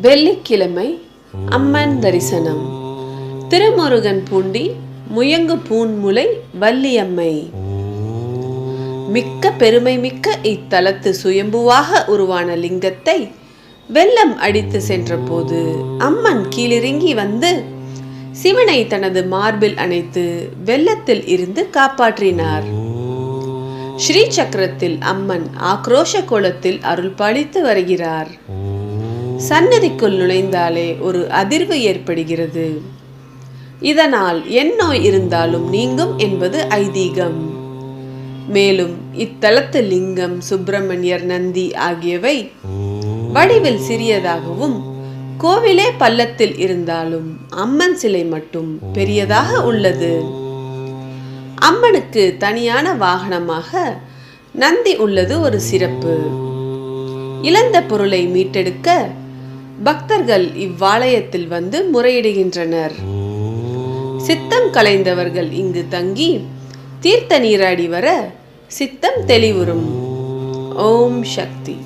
வெள்ளிக்கிழமை அம்மன் தரிசனம். திருமுருகன் பூண்டி முயங்கு பூன்முலை வள்ளியம்மை. மிக்க பெருமை மிக்க இத்தலத்து சுயம்புவாக உருவான லிங்கத்தை வெள்ளம் அடித்து சென்றபோது அம்மன் கீழிறங்கி வந்து சிவனை தனது மார்பில் அணைத்து வெள்ளத்தில் இருந்து காப்பாற்றினார். ஸ்ரீ சக்கரத்தில் அம்மன் ஆக்ரோஷ கோலத்தில் அருள் பாலித்து வருகிறார். சன்னதிக்குள் நுழைந்தாலே ஒரு அதிர்வு ஏற்படுகிறது. இதனால் என் நோய் இருந்தாலும் நீங்கும் என்பது ஐதீகம். மேலும் இத்தலத்து லிங்கம் சுப்பிரமணியர் நந்தி ஆகியவை வடிவில் சிறியதாகவும் கோவிலே பள்ளத்தில் இருந்தாலும் அம்மன் சிலை மட்டும் பெரியதாக உள்ளது. அம்மனுக்கு தனியான வாகனமாக நந்தி உள்ளது ஒரு சிறப்பு. இழந்த பொருளை மீட்டெடுக்க பக்தர்கள் இவ்வாலயத்தில் வந்து முறையிடுகின்றனர். சித்தம் கலைந்தவர்கள் இங்கு தங்கி தீர்த்த நீராடி வர சித்தம் தெளிவுறும். ஓம் சக்தி.